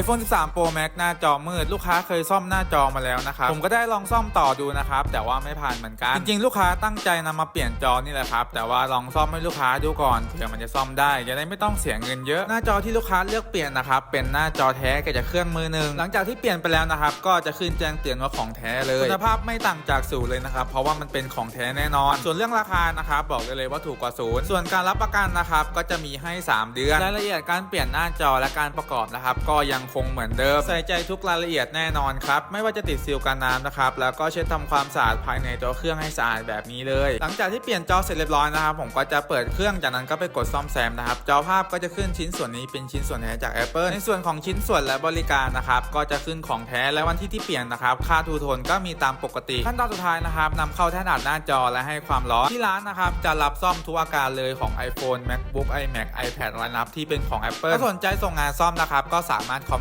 iPhone 13 Pro Max หน้าจอมืด ลูกค้าเคยซ่อมหน้าจอมาแล้วนะครับ ผมก็ได้ลองซ่อมต่อดูนะครับ แต่ว่าไม่ผ่านเหมือนกัน จริงๆ ลูกค้าตั้งใจนำมาเปลี่ยนจอนี่แหละครับ แต่ว่าลองซ่อมให้ลูกค้าดูก่อนเผื่อมันจะซ่อมได้จะได้ไม่ต้องเสียเงินเยอะ หน้าจอที่ลูกค้าเลือกเปลี่ยนนะครับ เป็นหน้าจอแท้กับจากเครื่องมือหนึ่งหลังจากที่เปลี่ยนไปแล้วนะครับ ก็จะขึ้นแจ้งเตือนว่าของแท้เลยคุณภาพไม่ต่างจากศูนย์เลยนะครับ เพราะว่ามันเป็นของแท้แน่นอน ส่วนเรื่องราคานะครับบอกได้เลยว่าถูกกว่าศูนย์ส่วนการรับประกันนะครับก็จะมีให้ 3 เดือนรายละเอียดการเปลี่ยนหน้าจอและการประกอบนะครับก็ยังคงเหมือนเดิม ใส่ใจทุกรายละเอียดแน่นอนครับ ไม่ว่าจะติดซีลกันน้ำนะครับ แล้วก็เช็ดทำความสะอาดภายในตัวเครื่องให้สะอาดแบบนี้เลย หลังจากที่เปลี่ยนจอเสร็จเรียบร้อยนะครับ ผมก็จะเปิดเครื่องจากนั้นก็ไปกดซ่อมแซมนะครับ จอภาพก็จะขึ้นชิ้นส่วนนี้เป็นชิ้นส่วนแท้จาก Apple ในส่วนของชิ้นส่วนและบริการนะครับก็จะขึ้นของแท้และวันที่ที่เปลี่ยนนะครับ ค่าทูโทนก็มีตามปกติขั้นตอนสุดท้ายนะครับนำเข้าแท่นอัดหน้าจอและให้ความร้อนที่ร้านนะครับจะรับซ่อมทุกอาการเลยของ iPhone MacBook iMac iPad และนับที่เป็นของ Apple ถ้าสนใจส่งงานซ่อมนะครับก็สามารถคอ